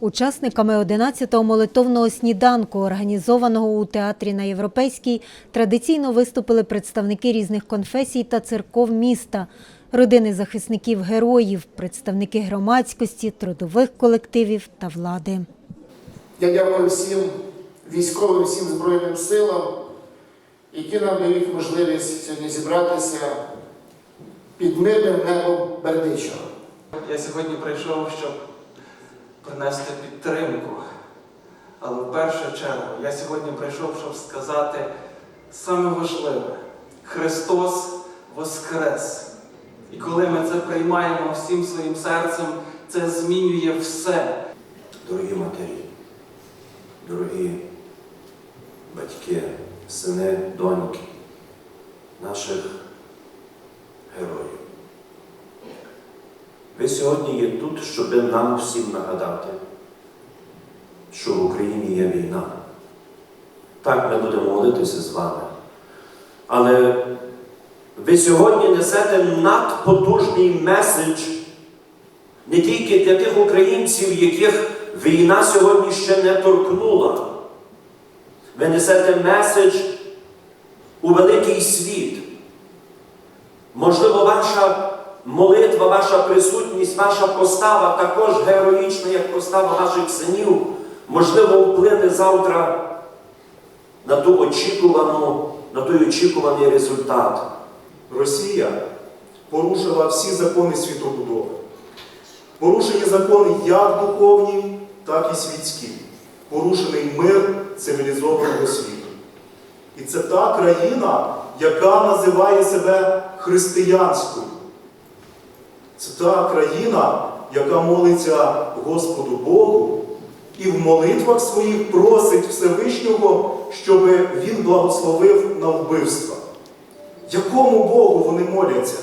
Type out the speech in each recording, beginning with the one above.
Учасниками 11-го молитовного сніданку, організованого у театрі на Європейській, традиційно виступили представники різних конфесій та церков міста, родини захисників героїв, представники громадськості, трудових колективів та влади. Я дякую всім військовим, всім Збройним силам, які нам дають можливість сьогодні зібратися під мирним небом Бердичева. Я сьогодні прийшов, щоб принести підтримку. Але в першу чергу я сьогодні прийшов, щоб сказати саме важливе Христос Воскрес. І коли ми це приймаємо всім своїм серцем, це змінює все. дорогі матері, дорогі батьки, сини, доньки наших героїв. Сьогодні є тут, щоб нам всім нагадати, що в Україні є війна. Так, ми будемо молитися з вами. Але ви сьогодні несете надпотужний меседж не тільки для тих українців, яких війна сьогодні ще не торкнула. Ви несете меседж у великий світ. Можливо, ваша молитва, ваша присутність, ваша постава також героїчна, як постава ваших синів, можливо, вплине завтра на ту очікувану, на той очікуваний результат. Росія порушила всі закони світобудови. Порушені закони як духовні, так і світські. Порушений мир цивілізованого світу. І це та країна, яка називає себе християнською. Це та країна, яка молиться Господу Богу і в молитвах своїх просить Всевишнього, щоб Він благословив на вбивства. Якому Богу вони моляться?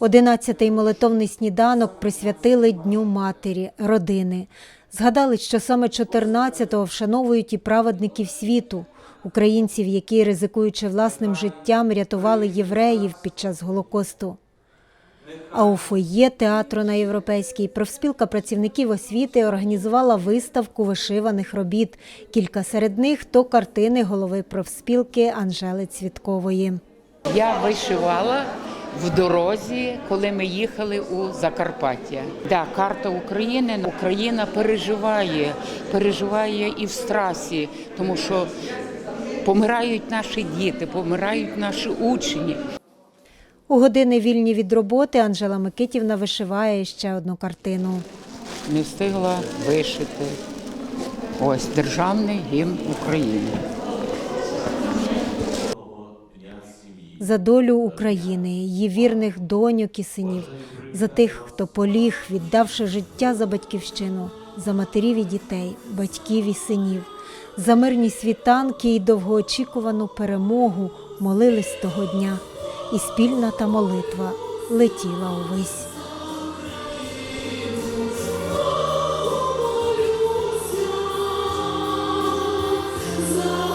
11-й молитовний сніданок присвятили Дню матері, родини. Згадали, що саме 14-го вшановують і праведників світу, українців, які, ризикуючи власним життям, рятували євреїв під час Голокосту. А у фоє театру на Європейській профспілка працівників освіти організувала виставку вишиваних робіт. Кілька серед них то картини голови профспілки Анжели Цвіткової. Я вишивала в дорозі, коли ми їхали у Закарпаття. Да, карта України. Україна переживає, переживає і в страсі, тому що помирають наші діти, помирають наші учні. У години вільні від роботи Анжела Микитівна вишиває ще одну картину. Не встигла вишити. Ось державний гімн України. За долю України, її вірних доньок і синів, за тих, хто поліг, віддавши життя за батьківщину, за матерів і дітей, батьків і синів, за мирні світанки і довгоочікувану перемогу молились того дня, і спільна та молитва летіла увесь. love.